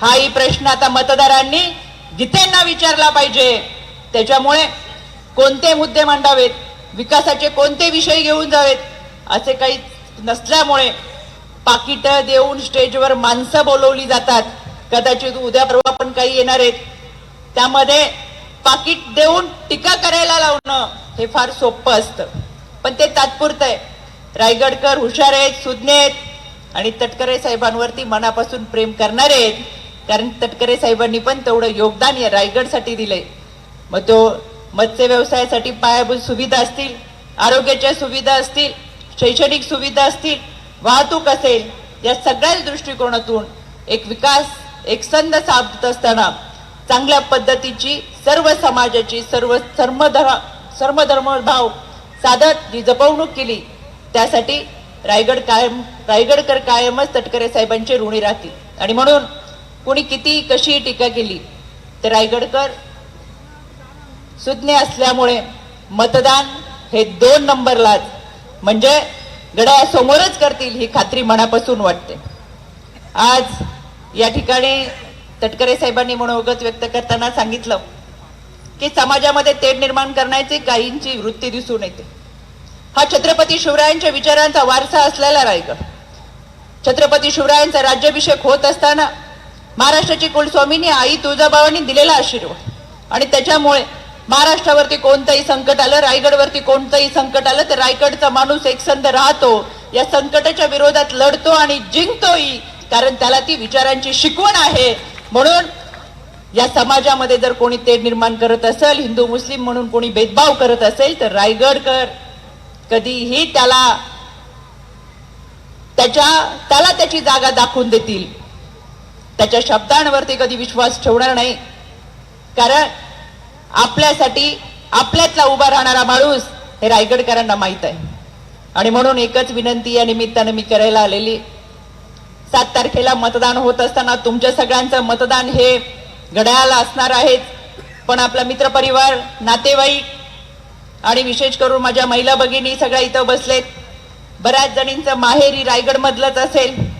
हाही प्रश्न आता मतदारांनी गीतेंना विचारला पाहिजे. त्याच्यामुळे कोणते मुद्दे मांडावेत? विकासाचे कोणते विषय घेऊन जावेत? असे काही नसल्यामुळे पाकिट देऊन स्टेजवर माणसं बोलवली जातात. कदाचित उद्या परवा पण काही येणार आहेत. त्यामध्ये पाकिट देऊन टीका करायला लावणं हे फार सोपं असतं. पण ते तात्पुरतं आहे. रायगडकर हुशार आहेत सुज्ञ आहेत आणि तटकरे साहेबांवरती मनापासून प्रेम करणारे आहेत. कारण तटकरे साहेबांनी पण तेवढं योगदान या रायगडसाठी दिलंय. मग तो मत्स्य व्यवसायासाठी पायाभूत सुविधा असतील आरोग्याच्या सुविधा असतील शैक्षणिक सुविधा असतील वाहतूक असेल या सगळ्याच दृष्टिकोनातून एक विकास एक संध साधत असताना चांगल्या पद्धतीची सर्व समाजाची सर्व सर्मधर्म सर्वधर्म भाव साधत जी जपवणूक केली त्यासाठी रायगड कायम रायगडकर कायमच तटकरे साहेबांचे ऋणी राहतील. आणि म्हणून कुणी किती कशी टीका केली तर रायगडकर सुज्ञ असल्यामुळे मतदान हे दोन नंबरलाच म्हणजे गड्यासमोरच करतील ही खात्री मनापासून वाटते. आज या ठिकाणी तटकरे साहेबांनी मनोगत व्यक्त करताना सांगितलं की समाजामध्ये तेढ निर्माण करण्याची काहींची वृत्ती दिसून येते. हा छत्रपती शिवरायांच्या विचारांचा वारसा असलेला रायगड. छत्रपती शिवरायांचा राज्याभिषेक होत असताना महाराष्ट्राची कुलस्वामीनी आई तुळजाबावांनी दिलेला आशीर्वाद. आणि त्याच्यामुळे महाराष्ट्रावरती कोणतंही संकट आलं रायगडवरती कोणतंही संकट आलं तर रायगडचा माणूस एकसंध राहतो. या संकटाच्या विरोधात लढतो आणि जिंकतोही कारण त्याला ती विचारांची शिकवण आहे. म्हणून या समाजामध्ये जर कोणी ते निर्माण करत असेल हिंदू मुस्लिम म्हणून कोणी भेदभाव करत असेल तर रायगडकर कधीही त्याला त्याच्या त्याला त्याची जागा दाखवून देतील. त्याच्या शब्दांवरती कधी विश्वास ठेवणार नाही. कारण आपल्यासाठी आपल्यातला उभा राहणारा माणूस हे रायगडकरांना माहीत आहे. आणि म्हणून एकच विनंती या निमित्तानं मी करायला आलेली. सात तारखेला मतदान होत असताना तुमच्या सगळ्यांचं मतदान हे घड्याळाला असणार आहेच. पण आपला मित्रपरिवार नातेवाईक आणि विशेष करून माझ्या महिला भगिनी सगळ्या इथं बसलेत. बऱ्याच जणींचं माहेरी रायगडमधलंच असेल.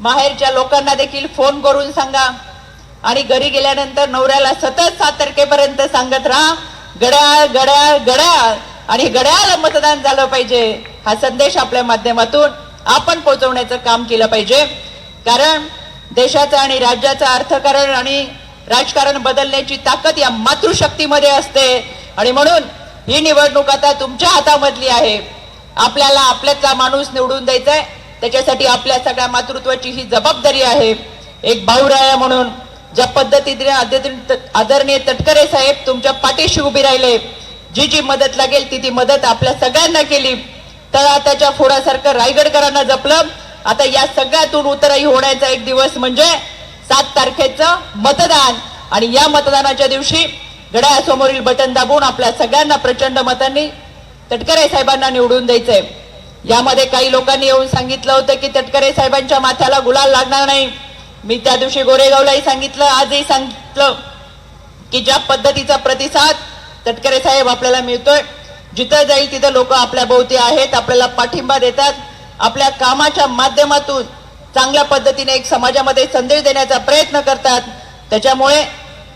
माहेरच्या लोकांना देखील फोन करून सांगा. आणि घरी गेल्यानंतर नवऱ्याला सतत सात तारखेपर्यंत सांगत राहा गड्याळ गड्याळ गड्याळ. आणि गड्याळ मतदान झालं पाहिजे. हा संदेश आपल्या माध्यमातून आपण पोहोचवण्याचं काम केलं पाहिजे. कारण देशाचं आणि राज्याचं अर्थकारण आणि राजकारण बदलण्याची ताकद या मातृशक्तीमध्ये असते. आणि म्हणून ही निवडणूक आता तुमच्या हातामधली आहे. आपल्याला आपल्याचा माणूस निवडून द्यायचा आहे त्याच्यासाठी आपल्या सगळ्या मातृत्वाची ही जबाबदारी आहे. एक भाऊराया म्हणून ज्या पद्धतीने आदरणीय- आदरणीय तटकरे साहेब तुमच्या पाठीशी उभी राहिले जी जी मदत लागेल ती ती मदत आपल्या सगळ्यांना केली. तळाताच्या फोडासारखं रायगडकरांना जपलं. आता या सगळ्यातून उतराई होण्याचा एक दिवस म्हणजे सात तारखेचं मतदान. आणि या मतदानाच्या दिवशी घड्याळ्यासमोरील बटन दाबून आपल्या सगळ्यांना प्रचंड मतांनी तटकरे साहेबांना निवडून द्यायचंय. यामध्ये काही लोकांनी येऊन सांगितलं होतं की तटकरे साहेबांच्या माथ्याला गुलाल लागणार नाही. मी त्या दिवशी गोरेगावलाही सांगितलं आजही सांगितलं की ज्या पद्धतीचा प्रतिसाद तटकरे साहेब आपल्याला मिळतोय जिथं जाईल तिथं लोक आपल्या भोवती आहेत आपल्याला पाठिंबा देतात. आपल्या कामाच्या माध्यमातून चांगल्या पद्धतीने एक समाजामध्ये संदेश देण्याचा प्रयत्न करतात. त्याच्यामुळे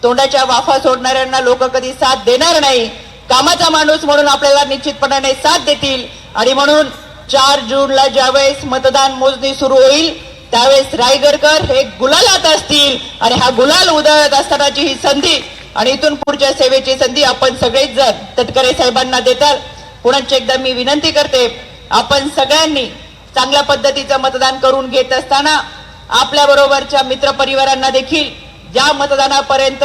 तोंडाच्या वाफा सोडणाऱ्यांना लोक कधी साथ देणार नाही. कामाचा माणूस म्हणून आपल्याला निश्चितपणाने साथ देतील. आणि म्हणून चार जूनला ज्यावेळेस मतदान मोजणी सुरू होईल त्यावेळेस रायगडकर हे गुलालात असतील. आणि हा गुलाल उधळत असतानाची ही संधी आणि इथून पुढच्या सेवेची संधी आपण सगळेच जण तटकरे साहेबांना देतात. पुण्याची एकदा मी विनंती करते आपण सगळ्यांनी चांगल्या पद्धतीचं मतदान करून घेत असताना आपल्या बरोबरच्या मित्र परिवारांना देखील या मतदानापर्यंत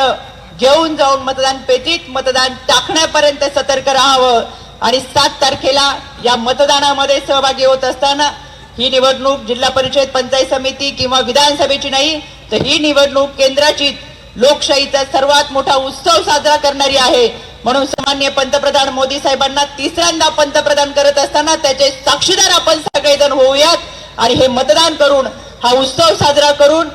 घेऊन जाऊन मतदान पेटीत मतदान टाकण्यापर्यंत सतर्क राहावं. आणि सात तारखेला या मतदानामध्ये सहभागी होत असताना ही निवडणूक जिल्हा परिषद पंचायत समिती किंवा विधानसभेची नाही तर ही निवडणूक केंद्राची लोकशाहीचा सर्वात मोठा उत्सव साजरा करणारी आहे. म्हणून सामान्य पंतप्रधान मोदी साहेबांना तिसऱ्यांदा पंतप्रधान करत असताना त्याचे साक्षीदार आपण सगळेजण होऊयात. आणि हे मतदान करून हा उत्सव साजरा करून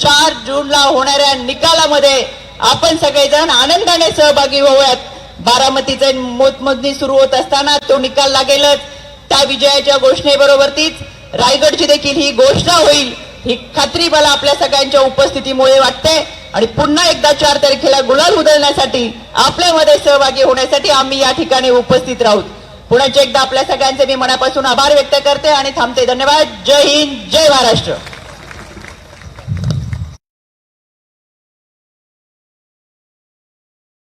चार जूनला होणाऱ्या निकालामध्ये आपण सगळेजण आनंदाने सहभागी होऊयात. बारामतीचे मतमोजणी सुरू होत असताना तो निकाल लागेलच. त्या विजयाच्या घोषणेबरोबर तीच रायगडची देखील ही घोषणा होईल ही खात्री मला आपल्या सगळ्यांच्या उपस्थितीमुळे वाटते. आणि पुन्हा एकदा चार तारखेला गुलाल उधळण्यासाठी आपल्यामध्ये सहभागी होण्यासाठी आम्ही या ठिकाणी उपस्थित राहू. पुण्याच्या एकदा आपल्या सगळ्यांचे मी मनापासून आभार व्यक्त करते आणि थांबते. धन्यवाद. जय हिंद. जय महाराष्ट्र.